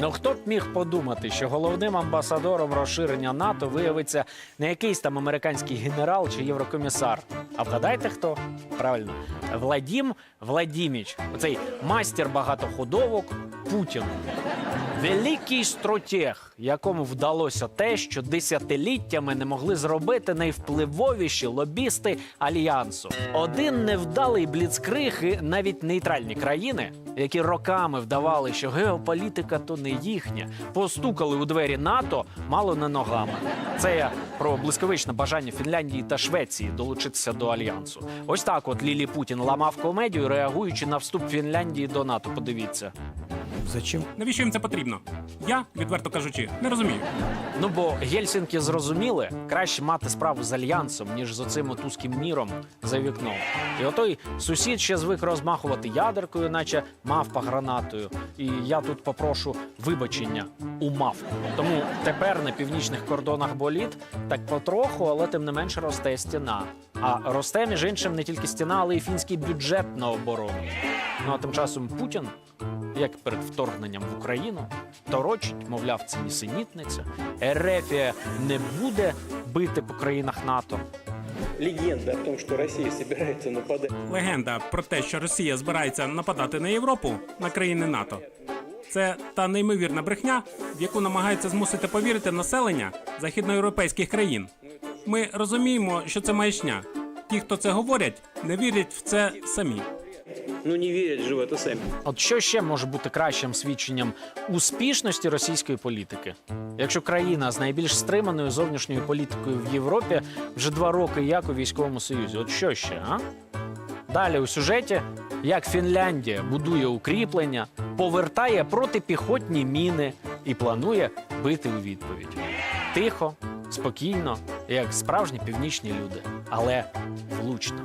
Ну хто б міг подумати, що головним амбасадором розширення НАТО виявиться не якийсь там американський генерал чи єврокомісар. А вгадайте хто? Правильно, Владім Владіміч, оцей майстер багатоходовок Путін. Великий стратег, якому вдалося те, що десятиліттями не могли зробити найвпливовіші лобісти альянсу. Один невдалий бліцкриг і навіть нейтральні країни, які роками вдавали, що геополітика то не їхня, постукали у двері НАТО мало не ногами. Це я про блискавичне бажання Фінляндії та Швеції долучитися до альянсу. Ось так, от Лілі Путін ламав комедію, реагуючи на вступ Фінляндії до НАТО. Подивіться. Зачем? Навіщо їм це потрібно? Я, відверто кажучи, не розумію. Ну бо Гельсінки зрозуміли, краще мати справу з альянсом, ніж з оцим отузьким міром за вікном. І отой сусід ще звик розмахувати ядеркою, наче мавпа гранатою. І я тут попрошу вибачення у мавку. Тому тепер на північних кордонах боліт так потроху, але тим не менше росте стіна. А росте між іншим не тільки стіна, але й фінський бюджет на оборону. Ну а тим часом Путін як перед вторгненням в Україну, торочить, мовляв, це нісенітниця. Ерефія не буде бити по країнах НАТО. легенда о том, что Россия собирается нападать Легенда про те, що Росія збирається нападати на Європу, на країни НАТО. Це та неймовірна брехня, в яку намагається змусити повірити населення західноєвропейських країн. Ми розуміємо, що це маячня. Ті, хто це говорять, не вірять в це самі. Ну не верят же в это сами. От що ще може бути кращим свідченням успішності російської політики? Якщо країна з найбільш стриманою зовнішньою політикою в Європі вже два роки як у військовому союзі, от що ще? А? Далі у сюжеті, як Фінляндія будує укріплення, повертає протипіхотні міни і планує бити у відповідь. Тихо, спокійно, як справжні північні люди, але влучно.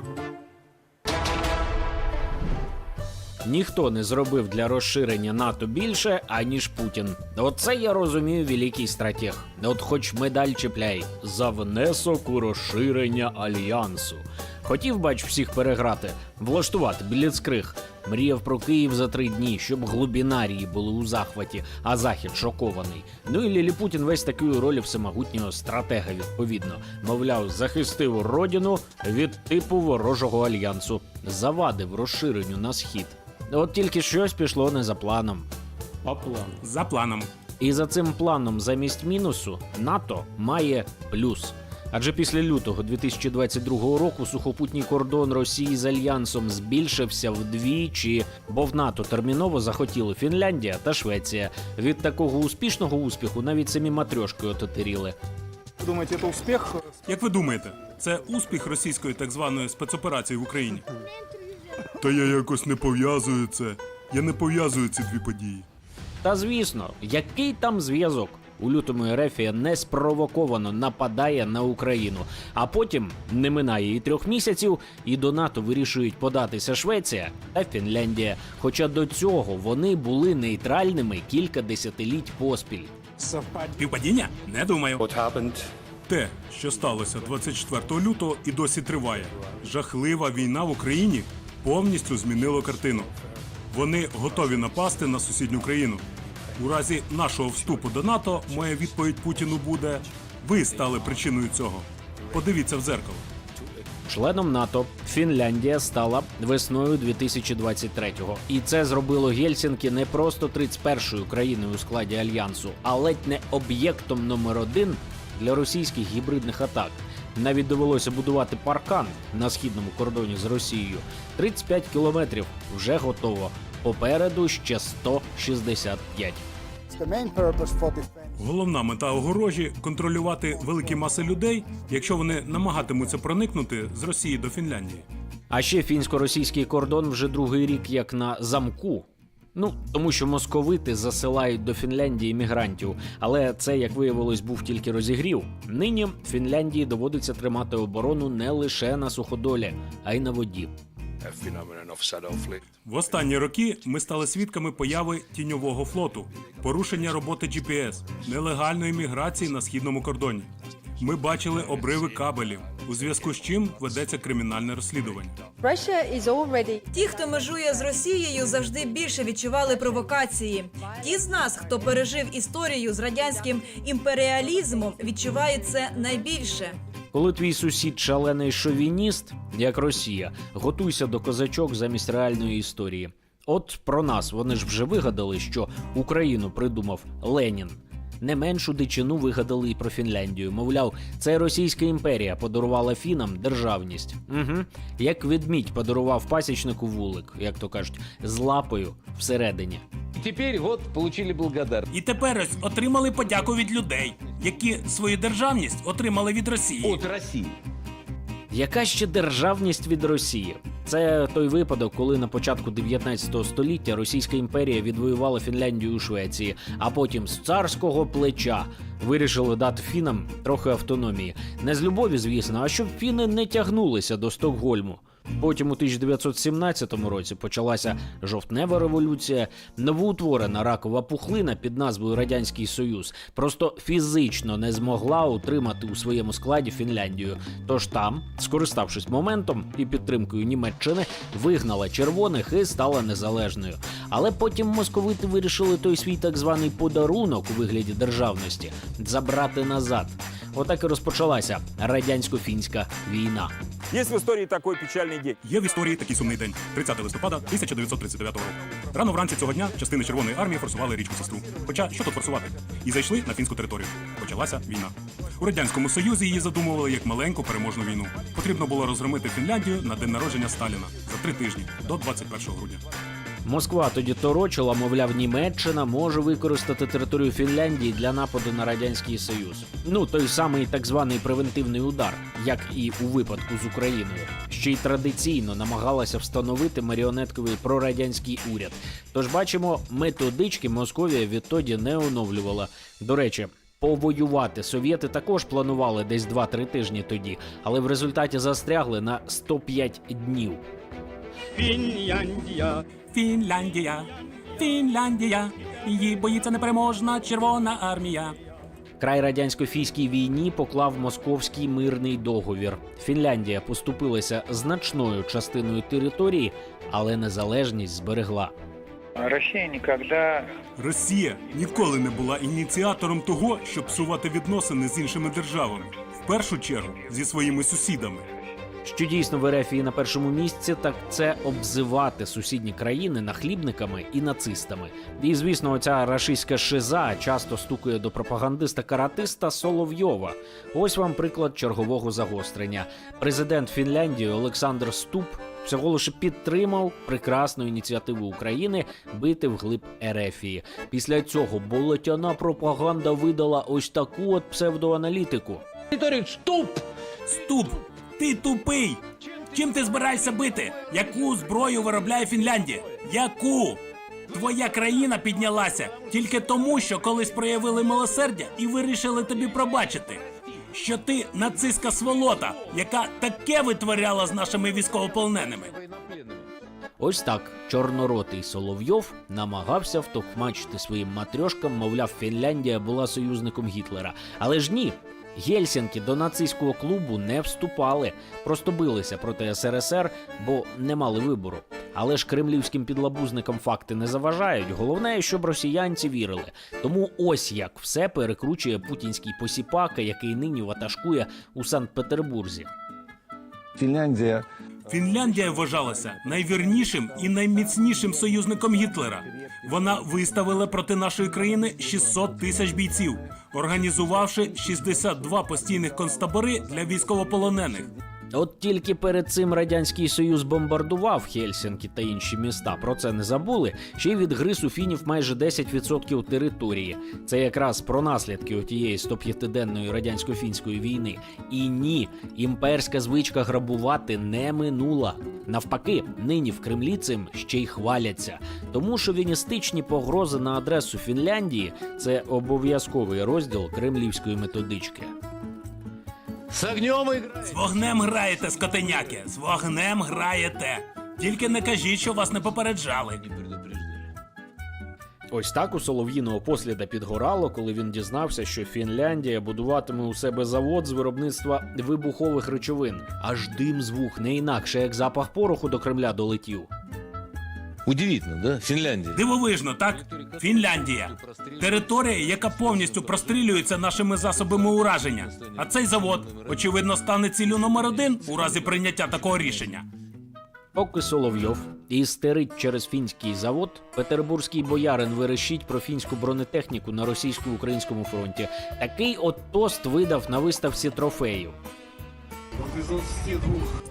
Ніхто не зробив для розширення НАТО більше, аніж Путін. Оце я розумію великий стратег. От хоч медаль чіпляй за внесок у розширення альянсу. Хотів, бач, всіх переграти, влаштувати бліцкриг. Мріяв про Київ за три дні, щоб глубінарії були у захваті, а захід шокований. Ну і Лілі Путін весь такий у ролі всемогутнього стратега, відповідно. Мовляв, захистив родину від типу ворожого альянсу, завадив розширенню на схід. От тільки щось пішло не за планом. По плану. За планом. І за цим планом замість мінусу НАТО має плюс. Адже після лютого 2022 року сухопутній кордон Росії з альянсом збільшився вдвічі, бо в НАТО терміново захотіли Фінляндія та Швеція. Від такого успішного успіху навіть самі матрьошки отетеріли. Вы думаете, это успех? Як ви думаєте, це успіх російської так званої спецоперації в Україні? Та я якось не пов'язую це. Я не пов'язую ці дві події. Та звісно, який там зв'язок? У лютому Ерефія неспровоковано нападає на Україну, а потім не минає і трьох місяців, і до НАТО вирішують податися Швеція та Фінляндія. Хоча до цього вони були нейтральними кілька десятиліть поспіль. Півпадіння? Не думаю. What happened? Те, що сталося 24 лютого і досі триває. Жахлива війна в Україні повністю змінило картину. Вони готові напасти на сусідню країну. У разі нашого вступу до НАТО моя відповідь Путіну буде: ви стали причиною цього. Подивіться в зеркало. Членом НАТО Фінляндія стала весною 2023-го. І це зробило Гельсінкі не просто 31-ю країною у складі альянсу, а ледь не об'єктом номер один для російських гібридних атак. Навіть довелося будувати паркан на східному кордоні з Росією. 35 кілометрів вже готово. Попереду ще 165. The main purpose for Головна мета огорожі контролювати великі маси людей, якщо вони намагатимуться проникнути з Росії до Фінляндії. А ще фінсько-російський кордон вже другий рік як на замку. Ну тому що московити засилають до Фінляндії мігрантів, але це, як виявилось, був тільки розігрів. Нині Фінляндії доводиться тримати оборону не лише на суходолі, а й на воді. В останні роки ми стали свідками появи тіньового флоту, порушення роботи GPS, нелегальної міграції на східному кордоні. Ми бачили обриви кабелів, у зв'язку з чим ведеться кримінальне розслідування. Russia is already Ті, хто межує з Росією, завжди більше відчували провокації. Ті з нас, хто пережив історію з радянським імперіалізмом, відчувають це найбільше. Коли твій сусід шалений шовініст, як Росія, готуйся до козачок замість реальної історії. От про нас вони ж вже вигадали, що Україну придумав Ленін. Не меншу дичину вигадали і про Фінляндію. Мовляв, це Російська імперія подарувала фінам державність. Угу. Як ведмідь подарував пасічнику вулик, як то кажуть, з лапою всередині. Теперь вот получили благодарность І тепер ось отримали подяку від людей, які свою державність отримали від Росії. от России. Яка ще державність від Росії? Це той випадок, коли на початку 19 століття Російська імперія відвоювала Фінляндію у Швеції, а потім з царського плеча вирішили дати фінам трохи автономії. Не з любові, звісно, а щоб фіни не тягнулися до Стокгольму. Потім у 1917 році почалася жовтнева революція. Новоутворена ракова пухлина під назвою Радянський Союз просто фізично не змогла утримати у своєму складі Фінляндію. Тож там, скориставшись моментом і підтримкою Німеччини, вигнала червоних і стала незалежною. Але потім московити вирішили той свій так званий подарунок у вигляді державності забрати назад. Отак і розпочалася радянсько-фінська війна. Есть в истории такой печальный день. Є в історії такий сумний день 30 листопада 1939 року. Рано вранці цього дня частини Червоної армії форсували річку Сестру. Хоча що тут форсувати? І зайшли на фінську територію. Почалася війна. У радянському союзі її задумували як маленьку переможну війну. Потрібно було розгромити Фінляндію на день народження Сталіна за три тижні до 21 грудня. Москва тоді торочила, мовляв, Німеччина може використати територію Фінляндії для нападу на радянський союз. Ну той самий так званий превентивний удар, як і у випадку з Україною, ще й традиційно намагалася встановити маріонетковий прорадянський уряд. Тож бачимо, методички Московія відтоді не оновлювала. До речі. Повоювати совєти також планували десь 2-3 тижні тоді, але в результаті застрягли на 105 днів. Фінляндія, Фінляндія, Фінляндія, її боїться непереможна Червона армія. Край радянсько-фійській війні поклав московський мирний договір. Фінляндія поступилася значною частиною території, але незалежність зберегла. Россия никогда Росія ніколи не була ініціатором того, щоб псувати відносини з іншими державами, в першу чергу зі своїми сусідами. Що дійсно в Ерефії на першому місці, так це обзивати сусідні країни нахлібниками і нацистами. І звісно, оця рашистська шиза часто стукає до пропагандиста-каратиста Соловйова. Ось вам приклад чергового загострення. Президент Фінляндії Олександр Ступ всього лише підтримав прекрасну ініціативу України бити вглиб Ерефії. Після цього болотяна пропаганда видала ось таку от псевдоаналітику. Штуп! Ступ, ти тупий! Чим ти збираєшся бити? Яку зброю виробляє Фінляндія? Яку? Твоя країна піднялася тільки тому, що колись проявили милосердя і вирішили тобі пробачити. Що ти нацистська сволота, яка таке витворяла з нашими військовополоненими. Ось так чорноротий Соловйов намагався втокмачити своїм матрьошкам, мовляв, Фінляндія була союзником Гітлера. Але ж ні. Гельсінки до нацистського клубу не вступали, просто билися проти СРСР, бо не мали вибору. Але ж кремлівським підлабузникам факти не заважають. Головне, щоб росіянці вірили. Тому ось як все перекручує путінський посіпака, який нині ватажкує у Санкт-Петербурзі. Фінляндія Фінляндія вважалася найвірнішим і найміцнішим союзником Гітлера. Вона виставила проти нашої країни 600 тисяч бійців, організувавши 62 постійних концтабори для військовополонених. От тільки перед цим радянський союз бомбардував Хельсінкі та інші міста. Про це не забули. Ще й відгриз у фінів майже 10% території. Це якраз про наслідки отієї 105-денної радянсько-фінської війни. І ні, імперська звичка грабувати не минула. Навпаки, нині в Кремлі цим ще й хваляться. Тому шовіністичні погрози на адресу Фінляндії це обов'язковий розділ кремлівської методички. С огнем играть! З вогнем граєте, скотеняки! З вогнем граєте! Тільки не кажіть, що вас не попереджали. Ось так у Солов'їного посліда підгорало, коли він дізнався, що Фінляндія будуватиме у себе завод з виробництва вибухових речовин. Аж дим з вух, не інакше як запах пороху до Кремля долетів. Удивительно, да? Финляндия. Дивовижно, так? Фінляндія. Територія, яка повністю прострілюється нашими засобами ураження. А цей завод, очевидно, стане ціллю номер один у разі прийняття такого рішення. Поки Соловйов істерить через фінський завод, петербурзький боярин верещить про фінську бронетехніку на російсько-українському фронті. Такий от тост видав на виставці трофеїв.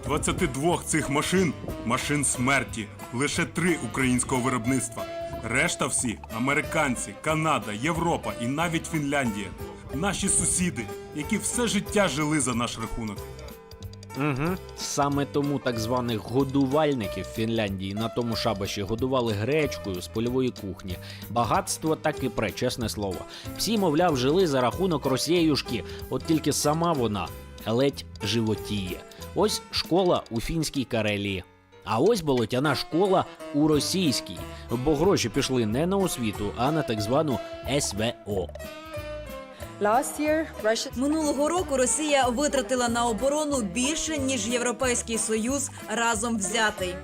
22 цих машин машин смерті. Лише три українського виробництва. Решта всі американці, Канада, Європа і навіть Фінляндія. Наші сусіди, які все життя жили за наш рахунок. Угу. Саме тому так званих годувальників Фінляндії на тому шабаші годували гречкою з польової кухні. Багатство так і пре, чесне слово. Всі, мовляв, жили за рахунок Росіюшки, от тільки сама вона ледь животіє. Ось школа у фінській Карелії. А ось болотяна школа у російській, бо гроші пішли не на освіту, а на так звану СВО. Минулого року Росія витратила на оборону більше ніж Європейський Союз разом взятий.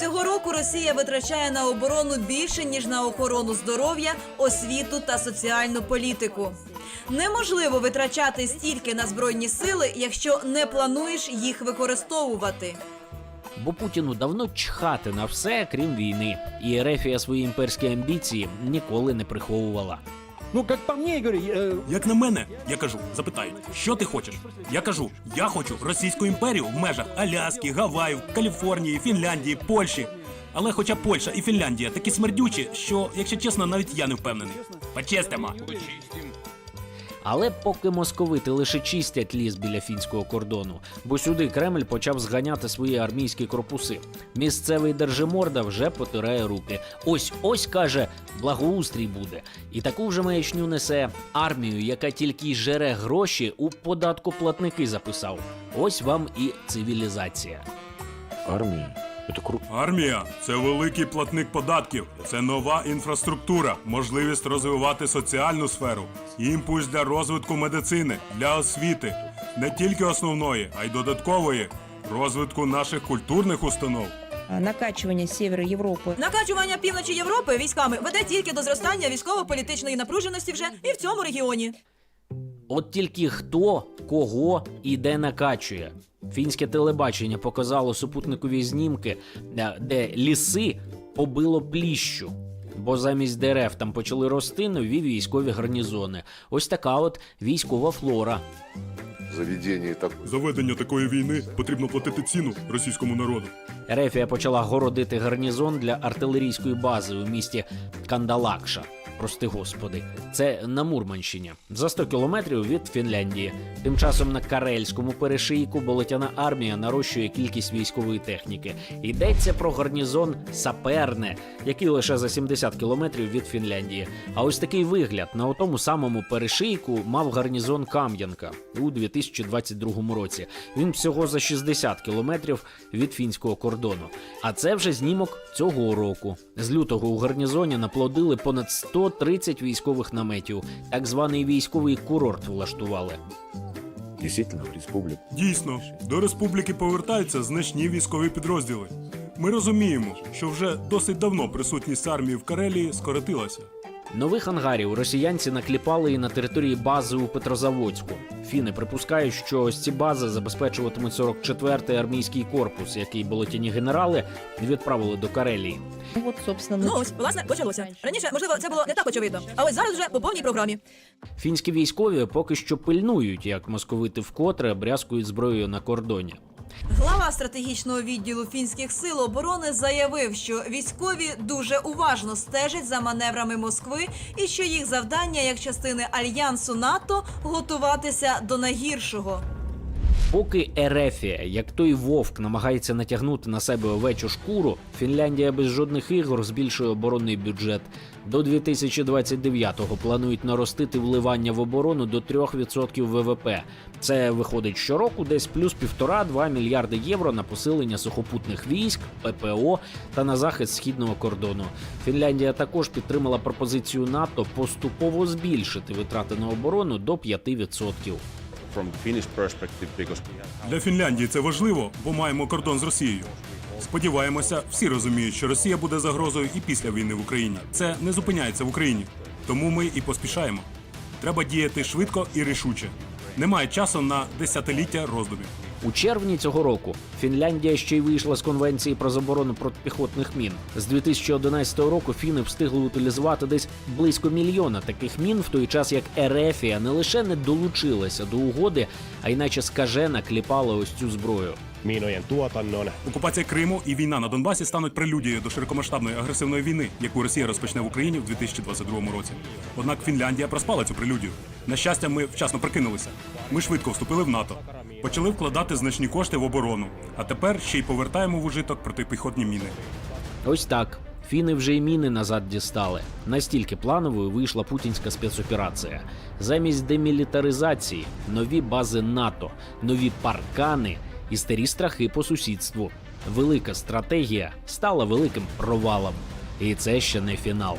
Цього року Росія витрачає на оборону більше ніж на охорону здоров'я, освіту та соціальну політику. Неможливо витрачати стільки на збройні сили, якщо не плануєш їх використовувати. Бо Путіну давно чхати на все, крім війни, і Ерефія свої імперські амбіції ніколи не приховувала. Ну, як по мені, я говорю, э, Як на мене, я кажу, запитають, що ти хочеш? Я кажу, я хочу Російську імперію в межах Аляски, Гаваїв, Каліфорнії, Фінляндії, Польщі. Але хоча Польща і Фінляндія такі смердючі, що, якщо чесно, навіть я не впевнений. Почистимо. Але поки московити лише чистять ліс біля фінського кордону, бо сюди Кремль почав зганяти свої армійські корпуси. Місцевий держиморда вже потирає руки. Ось ось каже, благоустрій буде. І таку вже маячню несе армію, яка тільки й жере гроші у податкоплатники записав. Ось вам і цивілізація. Армия? Это круто. Армія це великий платник податків, це нова інфраструктура, можливість розвивати соціальну сферу, імпульс для розвитку медицини, для освіти, не тільки основної, а й додаткової, розвитку наших культурних установ. накачивание севера Европы Накачування півночі Європи військами веде тільки до зростання військово-політичної напруженості вже і в цьому регіоні. От тільки хто, кого і де накачує. Фінське телебачення показало супутникові знімки, е, де ліси побило пліщу. Бо замість дерев там почали рости нові військові гарнізони. Ось така от військова флора. Заведение так. За ведення такої війни потрібно платити ціну російському народу. Ерефія почала городити гарнізон для артилерійської бази у місті Кандалакша. Прости господи, це на Мурманщині за 100 кілометрів від Фінляндії. Тим часом на карельському перешийку болотяна армія нарощує кількість військової техніки. Йдеться про гарнізон Саперне, який лише за 70 кілометрів від Фінляндії. А ось такий вигляд на тому самому перешийку мав гарнізон Кам'янка у 2022 році. Він всього за 60 кілометрів від фінського кордону. А це вже знімок цього року. З лютого у гарнізоні наплодили понад 130 військових наметів. Так званий військовий курорт влаштували. Действительно, республика. Дійсно, до республіки повертаються значні військові підрозділи. Ми розуміємо, що вже досить давно присутність армії в Карелії скоротилася. Нових ангарів росіянці накліпали і на території бази у Петрозаводську. Фіни припускають, що ось ці бази забезпечуватимуть 44-й армійський корпус, який болотяні генерали відправили до Карелії. Ну вот, собственно, Ну ось, власне, почалося. Раніше, можливо, це було не так очевидно, а ось зараз вже по повній програмі. Фінські військові поки що пильнують, як московити вкотре брязкують зброєю на кордоні. Глава стратегічного відділу фінських сил оборони заявив, що військові дуже уважно стежать за маневрами Москви і що їх завдання як частини альянсу НАТО готуватися до найгіршого. Поки Ерефія, як той вовк, намагається натягнути на себе овечу шкуру, Фінляндія без жодних ігор збільшує оборонний бюджет. До 2029-го планують наростити вливання в оборону до 3% ВВП. Це виходить щороку десь плюс 1,5-2 мільярди євро на посилення сухопутних військ, ППО та на захист східного кордону. Фінляндія також підтримала пропозицію НАТО поступово збільшити витрати на оборону до 5%. Для Фінляндії це важливо, бо маємо кордон з Росією. Сподіваємося, всі розуміють, що Росія буде загрозою і після війни в Україні. Це не зупиняється в Україні, тому ми і поспішаємо. Треба діяти швидко і рішуче. Немає часу на десятиліття роздумів. У червні цього року Фінляндія ще й вийшла з конвенції про заборону протипіхотних мін. З 2011 року фіни встигли утилізувати десь близько мільйона таких мін, в той час як Ерефія не лише не долучилася до угоди, а й наче скажена кліпала ось цю зброю. miinojen tuotannon. Окупація Криму і війна на Донбасі стануть прелюдією до широкомасштабної агресивної війни, яку Росія розпочне в Україні в 2022 році. Однак Фінляндія проспала цю прелюдію. На щастя, ми вчасно прикинулися. Ми швидко вступили в НАТО, почали вкладати значні кошти в оборону. А тепер ще й повертаємо в ужиток протипіхотні міни. Ось так. Фіни вже й міни назад дістали. Настільки плановою вийшла путінська спецоперація. Замість демілітаризації нові бази НАТО, нові паркани і старі страхи по сусідству. Велика стратегія стала великим провалом. І це ще не фінал.